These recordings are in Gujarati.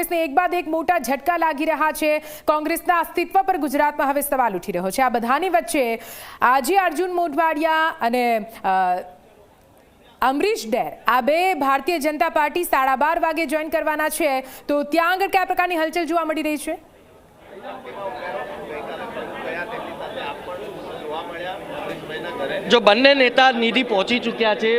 કોંગ્રેસને એક બાદ એક મોટા ઝટકા લાગી રહ્યા છે. કોંગ્રેસના અસ્તિત્વ પર ગુજરાતમાં હવે સવાલ ઉઠી રહ્યો છે. આ બધાની વચ્ચે આજે અર્જુન મોઢવાડિયા અને અમરીશ ડેર આ બે ભારતીય જનતા પાર્ટી સાડા બાર વાગે જોઈન કરવાના છે. તો ત્યાં આગળ કયા પ્રકારની હલચલ જોવા મળી રહી છે? જો બંને નેતા નિધિ પહોંચી ચૂક્યા છે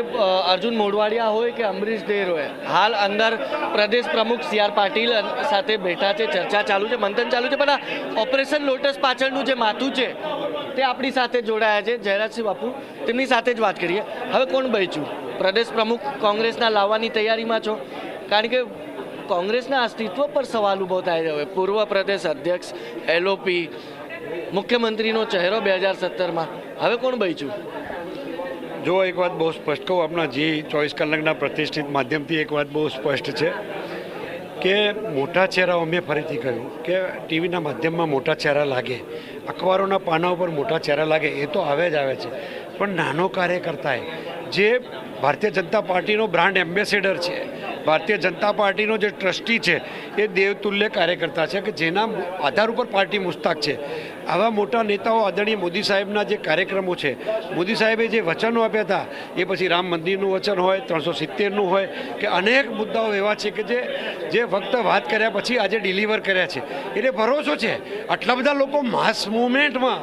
અર્જુન મોડવાડિયા હોય કે અમરીશ દેર હોય, હાલ અંદર પ્રદેશ પ્રમુખ સી આર પાટીલ સાથે બેઠા છે, ચર્ચા ચાલુ છે, મંથન ચાલુ છે, પણ આ ઓપરેશન લોટસ પાછળનું જે માથું છે, તે આપણી સાથે જોડાયા છે જયરાજસિંહ બાપુ, તેમની સાથે જ વાત કરીએ. હવે કોણ બચ્યું? પ્રદેશ પ્રમુખ કોંગ્રેસના લાવવાની તૈયારીમાં છો? કારણ કે કોંગ્રેસના અસ્તિત્વ પર સવાલ ઊભો થાય હવે પૂર્વ પ્રદેશ અધ્યક્ષ એલઓપી મુખ્યમંત્રીનો ચહેરો બે હજાર સત્તરમાં. હવે કોણ બચ્યું જો એક વાત બહુ સ્પષ્ટ કહું આપણા જી ચોવીસ કલાકના પ્રતિષ્ઠિત માધ્યમથી એક વાત બહુ સ્પષ્ટ છે કે મોટા ચહેરાઓ, મેં ફરીથી કહ્યું કે ટીવીના માધ્યમમાં મોટા ચહેરા લાગે, અખબારોના પાના ઉપર મોટા ચહેરા લાગે, એ તો આવે જ આવે છે. પણ નાનો કાર્યકર્તાએ જે ભારતીય જનતા પાર્ટીનો બ્રાન્ડ એમ્બેસેડર છે ભારતીય જનતા પાર્ટીનો જે ટ્રસ્ટી છે, એ દેવતુલ્ય કાર્યકર્તા છે કે જેના આધાર ઉપર પાર્ટી મુસ્તાક છે. આવા મોટા નેતાઓ આદરણીય મોદી સાહેબના જે કાર્યક્રમો છે, મોદી સાહેબે જે વચનો આપ્યા હતા, એ પછી રામ મંદિરનું વચન હોય, ત્રણસો સિત્તેરનું હોય, કે અનેક મુદ્દાઓ એવા છે કે જે જે ફક્ત વાત કર્યા પછી આજે ડિલિવર કર્યા છે. એટલે ભરોસો છે. આટલા બધા લોકો માસ મુવમેન્ટમાં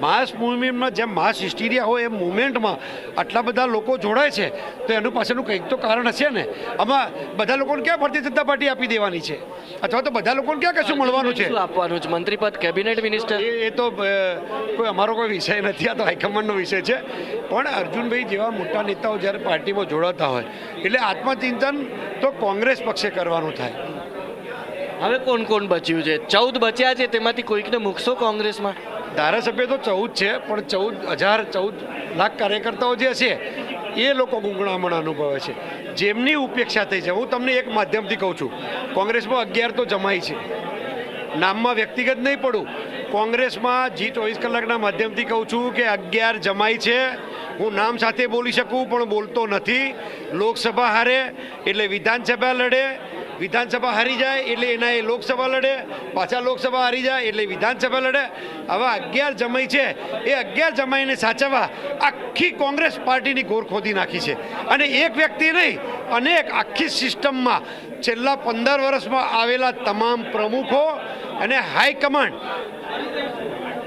માસ મુવમેન્ટમાં જેમ માસ હિસ્ટીરિયા હોય એમ મુવમેન્ટમાં આટલા બધા લોકો જોડાય છે તો એનું પાછળનું કંઈક તો કારણ હશે ને? આમાં બધા લોકોને ક્યાં ભારતીય જનતા પાર્ટી આપી દેવાની છે? અથવા તો બધા લોકોને ક્યાં કશું મળવાનું છે? આપવાનું છે? મંત્રી પદ કેબિનેટ મિનિસ્ટર? એ એ તો કોઈ અમારો કોઈ વિષય નથી આ તો હાઈકમાન્ડનો વિષય છે. પણ અર્જુનભાઈ જેવા મોટા નેતાઓ જ્યારે પાર્ટીમાં જોડાતા હોય એટલે આત્મચિંતન તો કોંગ્રેસ પક્ષે કરવાનું થાય. હવે કોણ કોણ બચ્યું છે? ચૌદ બચ્યા છે, તેમાંથી કોઈકને મૂકશો કોંગ્રેસમાં? ધારાસભ્ય તો ચૌદ છે, પણ ચૌદ, હજાર ચૌદ લાખ કાર્યકર્તાઓ જે છે, એ લોકો ગુંગળામણ અનુભવે છે. જેમની ઉપેક્ષા થઈ છે, હું તમને એક માધ્યમથી કહું છું, કોંગ્રેસમાં અગિયાર તો જમાય છે. નામમાં વ્યક્તિગત નહીં પડું, કોંગ્રેસમાં જી ચોવીસ કલાકના માધ્યમથી કહું છું કે અગિયાર જમાઈ છે. હું નામ સાથે બોલી શકું, પણ બોલતો નથી. લોકસભા હારે, એટલે વિધાનસભા લડે વિધાનસભા હારી જાય એટલે એના એ લોકસભા લડે, પાછા લોકસભા હારી જાય એટલે વિધાનસભા લડે. હવે અગિયાર જમાઈ છે, એ અગિયાર જમાઈને સાચવવા આખી કોંગ્રેસ પાર્ટીની ગોર ખોદી નાખી છે. અને એક વ્યક્તિ નહીં, અનેક આખી સિસ્ટમમાં છેલ્લા પંદર વર્ષમાં આવેલા તમામ પ્રમુખો અને હાઈકમાન્ડ,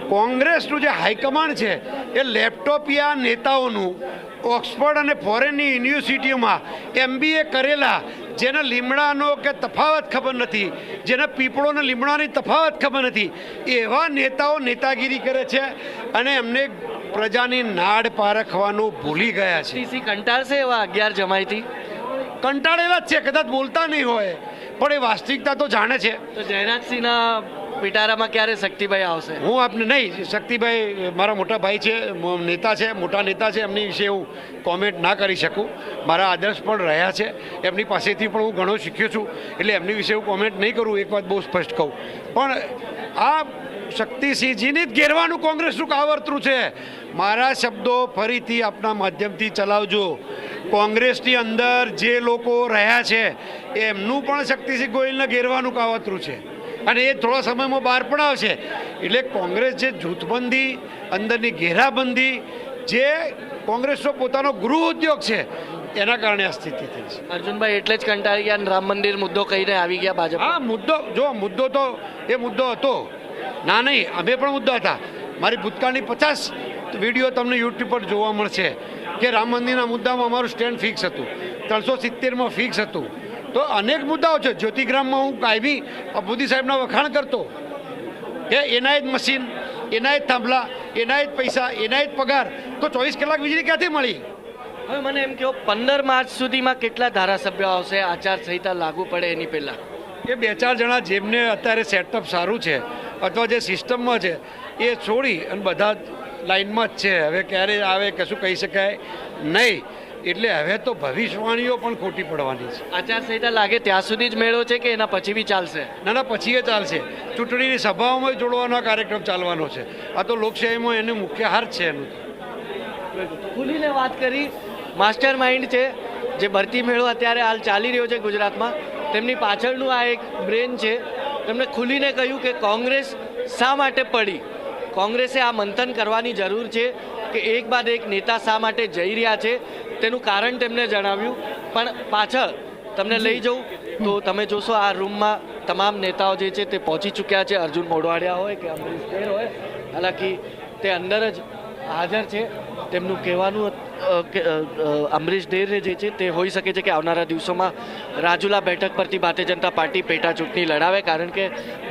કોંગ્રેસનું જે હાઈકમાન્ડ છે, એ લેપટોપિયા નેતાઓનું, ઓક્સફર્ડ અને ફોરેનની યુનિવર્સિટીઓમાં એમબીએ કરેલા જેને લીમડાનો કે તફાવત ખબર નથી જેને પીપળો અને લીમડાની તફાવત ખબર નથી એવા નેતાઓ નેતાગીરી કરે છે અને એમને પ્રજાની નાડ પારખવાનું ભૂલી ગયા છે. કંટાળશે એવા અગિયાર જમાઈથી? કંટાળેલા જ છે કદાચ બોલતા નહીં હોય પણ એ વાસ્તવિકતા તો જાણે છે. તો જયરાજસિંહના પિટારામાં ક્યારે શક્તિભાઈ આવશે? હું આપને નહીં, શક્તિભાઈ મારા મોટા ભાઈ છે નેતા છે, મોટા નેતા છે, એમની વિશે હું કોમેન્ટ ના કરી શકું. મારા આદર્શ પણ રહ્યા છે. એમની પાસેથી પણ હું ઘણો શીખ્યો છું. એટલે એમની વિશે હું કોમેન્ટ નહીં કરું, એક વાત બહુ સ્પષ્ટ કહું. પણ આ શક્તિસિંહજીને જ ઘેરવાનું કોંગ્રેસનું કાવર્તરું છે. મારા શબ્દો ફરીથી આપના માધ્યમથી ચલાવજો. કોંગ્રેસની અંદર જે લોકો રહ્યા છે, એમનું પણ શક્તિસિંહ ગોયલને ઘેરવાનું કાવતરું છે. અને એ થોડા સમયમાં બહાર પણ આવશે. એટલે કોંગ્રેસ જે જૂથબંધી અંદરની ઘેરાબંધી જે કોંગ્રેસનો પોતાનો ગૃહ ઉદ્યોગ છે એના કારણે આ સ્થિતિ થઈ છે. અર્જુનભાઈ એટલે જ કંટાળી ગયા રામ મંદિર મુદ્દો કહીને આવી ગયા ભાજપ. હા મુદ્દો જો મુદ્દો તો એ મુદ્દો હતો. ના નહીં અમે પણ મુદ્દો હતા. મારી ભૂતકાળની પચાસ વીડિયો તમને યુટ્યુબ પર જોવા મળશે કે રામ મંદિરના મુદ્દામાં અમારું સ્ટેન્ડ ફિક્સ હતું. ત્રણસો સિત્તેરમાં ફિક્સ હતું. તો અનેક મુદ્દાઓ છે. જ્યોતિગ્રામમાં હું કાયમી મોદી સાહેબના વખાણ કરતો. કે એના જ મશીન એના જ થાંભલા એના જ પૈસા એના જ પગાર. તો ચોવીસ કલાક વીજળી ક્યાંથી મળી? હવે મને એમ કહો પંદર માર્ચ સુધીમાં કેટલા ધારાસભ્યો આવશે? આચારસંહિતા લાગુ પડે એની પહેલાં? એ બે ચાર જણા જેમને અત્યારે સેટઅપ સારું છે અથવા જે સિસ્ટમમાં છે એ છોડી અને બધા જ લાઈનમાં જ છે. હવે ક્યારે આવે કશું કહી શકાય નહીં. એટલે હવે તો ભવિષ્યવાણીઓ પણ ખોટી પડવાની છે. આચાર સંહિતા લાગે ત્યાં સુધી જ મેળો છે કે એના પછી બી ચાલશે? ના ના પછી એ ચાલશે. ચૂંટણીની સભાઓમાં જોડવાનો કાર્યક્રમ ચાલવાનો છે. આ તો લોકશાહીમાં એનું મુખ્ય હાર છે એનું. ખુલીને વાત કરી. માસ્ટર માઇન્ડ છે જે ભરતી મેળો અત્યારે હાલ ચાલી રહ્યો છે ગુજરાતમાં. તેમની પાછળનું આ એક બ્રેન છે. તેમણે ખુલીને કહ્યું કે કોંગ્રેસ શા માટે પડી? કોંગ્રેસે આ મંથન કરવાની જરૂર છે. કે એક બાદ એક નેતા શા માટે જઈ રહ્યા છે તેનું કારણ તેમણે જણાવ્યું. પણ પાછળ તમને લઈ જઉં તો તમે જોશો આ રૂમમાં તમામ નેતાઓ જે છે તે પહોંચી ચૂક્યા છે. અર્જુન મોઢવાડિયા હોય કે અમરીશ ડેર હોય હાલાકી તે અંદર જ હાજર છે. તેમનું કહેવાનું અમરીશ ડેર જે છે તે હોઈ શકે છે કે આવનારા દિવસોમાં રાજુલા બેઠક પરથી ભારતીય જનતા પાર્ટી પેટા ચૂંટણી લડાવે, કારણ કે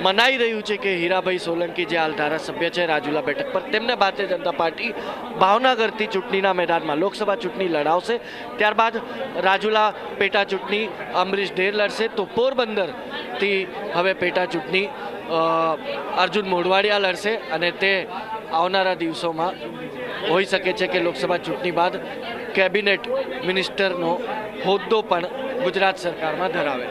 મનાઈ રહ્યું છે કે હીરાભાઈ સોલંકી જે હાલ ધારાસભ્ય છે રાજુલા બેઠક પર, તેમને ભારતીય જનતા પાર્ટી ભાવનગરથી ચૂંટણીના મેદાનમાં લોકસભા ચૂંટણી લડાવશે. ત્યારબાદ રાજુલા પેટા ચૂંટણી અમરીશ ડેર લડશે. તો પોરબંદરથી હવે પેટા ચૂંટણી અર્જુન મોઢવાડિયા લડશે અને તે આવનારા દિવસોમાં હોઈ શકે છે કે લોકસભા ચૂંટણી બાદ કેબિનેટ મિનિસ્ટરનો હોદ્દો પણ ગુજરાત સરકારમાં ધરાવે.